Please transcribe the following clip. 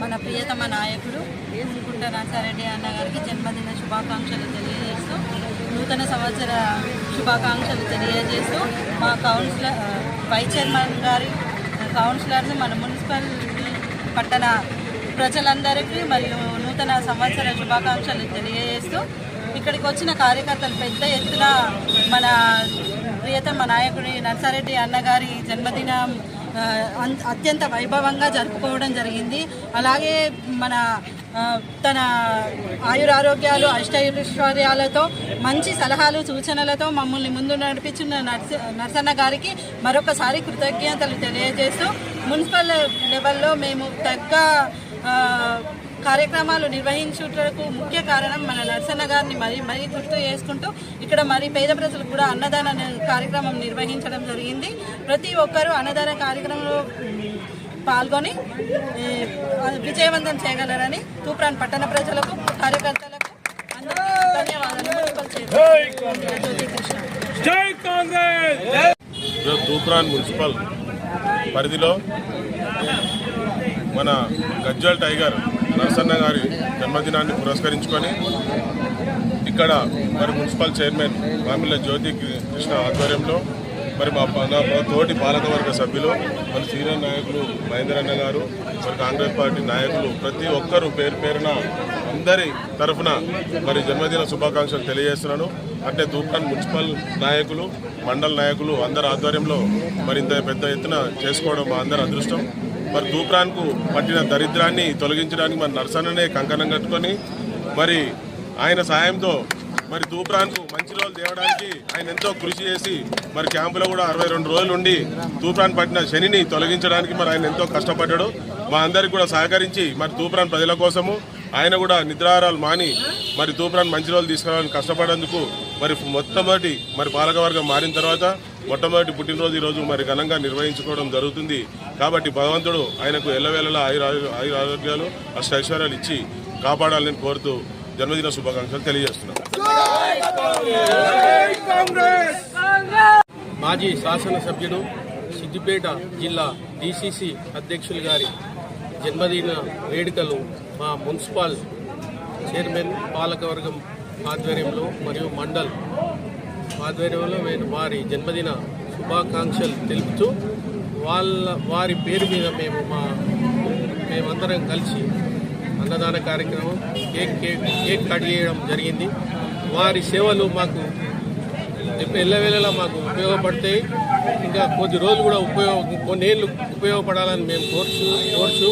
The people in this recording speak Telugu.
మన ప్రియతమ నాయకుడు కుంట నరసారెడ్డి అన్న గారికి జన్మదిన శుభాకాంక్షలు తెలియజేస్తూ నూతన సంవత్సర శుభాకాంక్షలు తెలియజేస్తూ మా కౌన్సిలర్ వైస్ చైర్మన్ గారి కౌన్సిలర్స్ మన మున్సిపల్ పట్టణ ప్రజలందరికీ మరియు నూతన సంవత్సర శుభాకాంక్షలు తెలియజేస్తూ ఇక్కడికి వచ్చిన కార్యకర్తలు పెద్ద ఎత్తున మన ప్రియతమ నాయకుడి నర్సారెడ్డి అన్నగారి జన్మదినం అత్యంత వైభవంగా జరుపుకోవడం జరిగింది. అలాగే మన తన ఆయురారోగ్యాలు అష్టైశ్వర్యాలతో మంచి సలహాలు సూచనలతో మమ్మల్ని ముందు నడిపించిన నర్స నర్సన్న గారికి మరొకసారి కృతజ్ఞతలు తెలియజేస్తూ మున్సిపల్ లెవెల్లో మేము తగ్గ కార్యక్రమాలు నిర్వహించుటకు ముఖ్య కారణం మన నర్సన్న గారిని మరీ మరీ గుర్తు చేసుకుంటూ ఇక్కడ మరి పేద ప్రజలకు కూడా అన్నదాన కార్యక్రమం నిర్వహించడం జరిగింది. ప్రతి ఒక్కరూ అన్నదాన కార్యక్రమంలో పాల్గొని విజయవంతం చేయగలరని తూప్రాన్ పట్టణ ప్రజలకు కార్యకర్తలకు మున్సిపల్ తూప్రాన్ మున్సిపల్ పరిధిలో మన గజ్జల్ టైగర్ నరసన్న గారి జన్మదినాన్ని పురస్కరించుకొని ఇక్కడ మరి మున్సిపల్ చైర్మన్ మామిళ్ళ జ్యోతి కృష్ణ ఆధ్వర్యంలో మరి మా నా తోటి పాలకవర్గ సభ్యులు మరి సీనియర్ నాయకులు మహేందరన్న గారు మరి కాంగ్రెస్ పార్టీ నాయకులు ప్రతి ఒక్కరూ పేరు పేరున అందరి తరఫున మరి జన్మదిన శుభాకాంక్షలు తెలియజేస్తున్నాను. అంటే తూప్రాన్ మున్సిపల్ నాయకులు మండల నాయకులు అందరి ఆధ్వర్యంలో మరి ఇంత పెద్ద ఎత్తున చేసుకోవడం మా అందరి అదృష్టం. మరి తూప్రాన్కు పట్టిన దరిద్రాన్ని తొలగించడానికి మరి నర్సన్ననే కంకణం కట్టుకొని మరి ఆయన సాయంతో మరి తూప్రాన్కు మంచి రోజులు తేవడానికి ఆయన ఎంతో కృషి చేసి మరి క్యాంపులో కూడా అరవై రెండు రోజులు ఉండి తూప్రాన్ పట్టిన శనిని తొలగించడానికి మరి ఆయన ఎంతో కష్టపడ్డాడు. మా అందరికి కూడా సహకరించి మరి తూప్రాన్ ప్రజల కోసము ఆయన కూడా నిద్రాహారాలు మాని మరి తూప్రాన్ మంచి రోజులు తీసుకురావాలని కష్టపడేందుకు మరి మొట్టమొదటి మరి పాలకవర్గం మారిన తర్వాత మొట్టమొదటి పుట్టినరోజు ఈరోజు మరి ఘనంగా నిర్వహించుకోవడం జరుగుతుంది. కాబట్టి భగవంతుడు ఆయనకు ఎల్లవేళలా ఆయుర ఆయుర ఆరోగ్యాలు అష్ట ఐశ్వర్యాలు ఇచ్చి కాపాడాలని కోరుతూ జన్మదిన శుభాకాంక్షలు తెలియజేస్తున్నాను మాజీ శాసనసభ్యుడు సిద్దిపేట జిల్లా డిసిసి అధ్యక్షులు గారి జన్మదిన వేడుకలు మా మున్సిపల్ చైర్మన్ పాలకవర్గం ఆధ్వర్యంలో మరియు మండల్ ఆధ్వర్యంలో నేను వారి జన్మదిన శుభాకాంక్షలు తెలుపుతూ వాళ్ళ వారి పేరు మీద మేము మా మేమందరం కలిసి అన్నదాన కార్యక్రమం కేక్ కేక్ కేక్ కట్ చేయడం జరిగింది. వారి సేవలు మాకు ఎల్లవేళలా మాకు ఉపయోగపడతాయి. ఇంకా కొద్ది రోజులు కూడా ఉపయోగ కొన్నేళ్ళు ఉపయోగపడాలని మేము కోర్చు కోర్చు